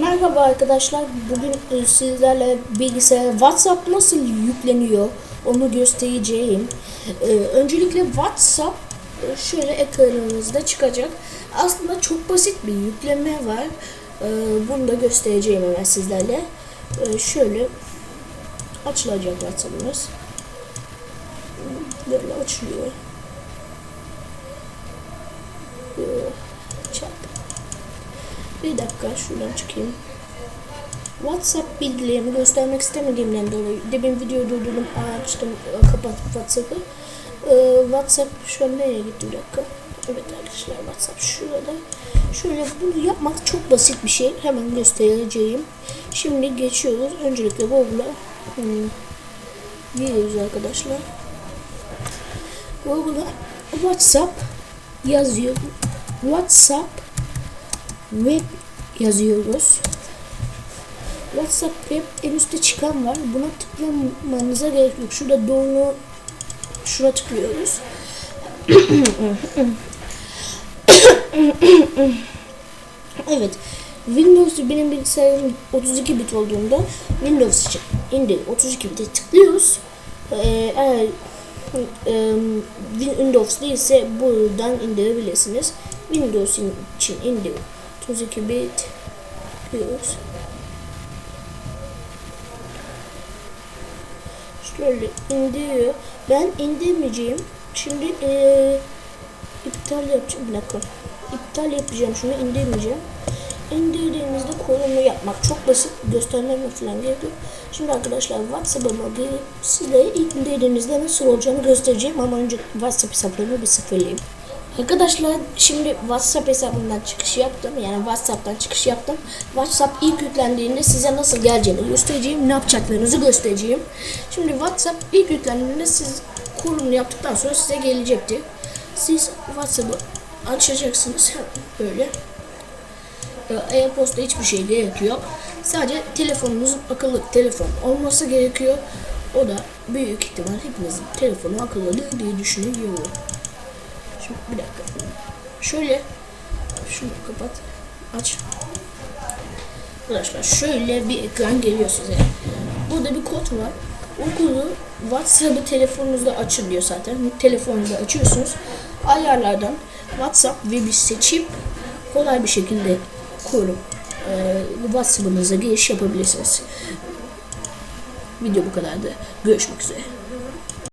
Merhaba arkadaşlar. Bugün e, sizlerle bilgisayar WhatsApp nasıl yükleniyor onu göstereceğim. Ee, öncelikle WhatsApp e, şöyle ekranınızda çıkacak. Aslında çok basit bir yükleme var. Bunu da göstereceğim hemen sizlerle. Şöyle açılacak WhatsApp'ımız. Böyle açılıyor. Bir dakika şuradan çıkayım. WhatsApp bilgilerimi göstermek istemediğimden dolayı demin videoyu durdurdum, açtım, kapattım WhatsApp'ı. Ee, WhatsApp şu an nereye gitti bir dakika. Evet arkadaşlar WhatsApp şurada. Şöyle bunu yapmak çok basit bir şey. Hemen göstereceğim. Şimdi geçiyoruz. Öncelikle Google'a hmm, giriyoruz arkadaşlar. Google'a WhatsApp yazıyor. WhatsApp web yazıyoruz. WhatsApp web en üstte çıkan var. Buna tıklamanıza gerek yok. Şurada doğru şuna tıklıyoruz. evet. Windows benim bilgisayarım 32 bit olduğunda Windows için indir 32 bit'e tıklıyoruz. Ee, eğer e, Windows değilse buradan indirebilirsiniz. Windows için indir 32 bit diyoruz. Şöyle indiriyor. Ben indirmeyeceğim. Şimdi e, iptal yapacağım. Bir dakika. İptal yapacağım. Şunu indirmeyeceğim. İndirdiğinizde korumu yapmak çok basit. Göstermeme falan gerek. Şimdi arkadaşlar WhatsApp'ıma girip size ilk indirdiğinizde nasıl olacağını göstereceğim ama önce WhatsApp hesaplarımı bir sıfırlayayım. Arkadaşlar şimdi WhatsApp hesabından çıkış yaptım. Yani WhatsApp'tan çıkış yaptım. WhatsApp ilk yüklendiğinde size nasıl geleceğini göstereceğim. Ne yapacaklarınızı göstereceğim. Şimdi WhatsApp ilk yüklendiğinde siz kurulumunu yaptıktan sonra size gelecektir. Siz WhatsApp'ı açacaksınız. Böyle. Ee, E-posta hiçbir şey gerekiyor. Sadece telefonunuzun akıllı telefon olması gerekiyor. O da büyük ihtimal hepinizin telefonu akıllıdır diye düşünüyorum. Şimdi bir dakika. Şöyle şunu kapat. Aç. Arkadaşlar şöyle bir ekran geliyor size. Burada bir kod var. O kodu WhatsApp'ı telefonunuzda açın diyor zaten. Telefonunuzu açıyorsunuz. Ayarlardan WhatsApp web'i seçip kolay bir şekilde kurup e, WhatsApp'ınıza giriş yapabilirsiniz. Video bu kadardı. Görüşmek üzere.